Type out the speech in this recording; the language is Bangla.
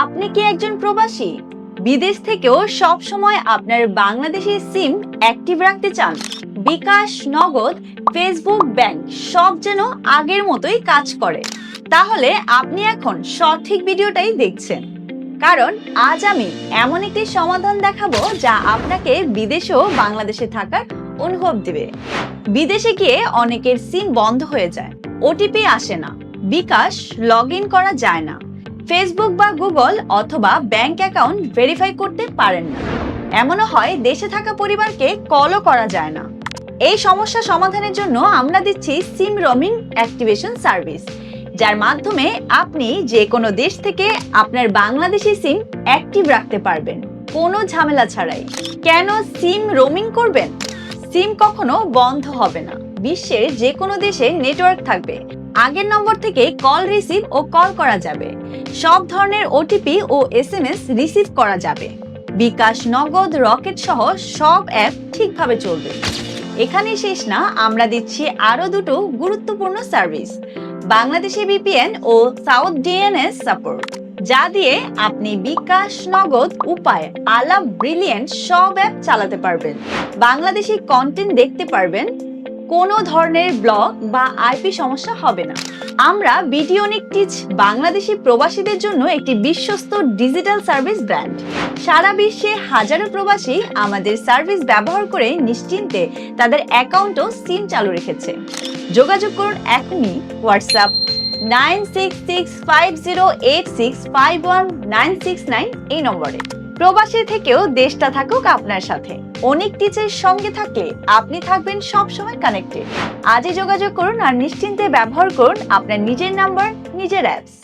আপনি কি একজন প্রবাসী? বিদেশ থেকেও সব সময় আপনার বাংলাদেশি সিম অ্যাক্টিভ রাখতে চান? বিকাশ, নগদ, ফেসবুক, ব্যাংক সব যেন আগের মতোই কাজ করে। তাহলে আপনি এখন সঠিক ভিডিওটাই দেখছেন। কারণ আজ আমি এমন একটি সমাধান দেখাবো যা আপনাকে বিদেশেও বাংলাদেশে থাকার অনুভব দেবে। বিদেশে গিয়ে অনেকের সিম বন্ধ হয়ে যায়, ওটিপি আসে না, বিকাশ, লগ করা যায় না। ফেসবুক বা গুগল অথবা ব্যাংক অ্যাকাউন্ট ভেরিফাই করতে পারেন না। এমনও হয় দেশে থাকা পরিবারকে কলও করা যায় না। এই সমস্যা সমাধানের জন্য আমরা দিচ্ছি সিম রোমিং অ্যাক্টিভেশন সার্ভিস যার মাধ্যমে আপনি যে কোনো দেশ থেকে আপনার বাংলাদেশি সিম অ্যাক্টিভ রাখতে পারবেন। কোনো ঝামেলা ছাড়াই। কেন সিম রোমিং করবেন? সিম কখনো বন্ধ হবে না। বিশ্বের যে কোনো দেশে নেটওয়ার্ক থাকবে। আগের নম্বর থেকে কল রিসিভ ও কল করা যাবে। সব ধরনের ওটিপি ও এসএমএস রিসিভ করা যাবে। বিকাশ, নগদ, রকেট সহ সব অ্যাপ ঠিকভাবে চলবে। এখানেই শেষ না, আমরা দিচ্ছি আরও দুটো গুরুত্বপূর্ণ সার্ভিস। বাংলাদেশি বিপিএন ও সাউথ ডিএনএস সাপোর্ট যা দিয়ে আপনি বিকাশ, নগদ, উপায়, আলাপ ব্রিলিয়েন্ট সব অ্যাপ চালাতে পারবেন। বাংলাদেশি কন্টেন্ট দেখতে পারবেন। কোনো ধরনের ব্লগ বা আইপি সমস্যা হবে না। আমরা ভিডিওনিক টিচ বাংলাদেশি প্রবাসীদের জন্য একটি বিশ্বস্ত ডিজিটাল সার্ভিস ব্র্যান্ড। সারা বিশ্বে হাজারো প্রবাসী আমাদের সার্ভিস ব্যবহার করে নিশ্চিন্তে তাদের অ্যাকাউন্ট ও সিম চালু রেখেছে। যোগাযোগ করুন এখনই WhatsApp nine six six five zero eight six five one nine six nine এই নম্বরে। প্রবাসী থেকেও দেশটা থাকুক আপনার সাথে। অনেক টিচের সঙ্গে থাকলে আপনি থাকবেন সব সময় কানেক্টেড আজই যোগাযোগ করুন আর নিশ্চিন্তে ব্যবহার করুন আপনার নিজের নাম্বার নিজের অ্যাপস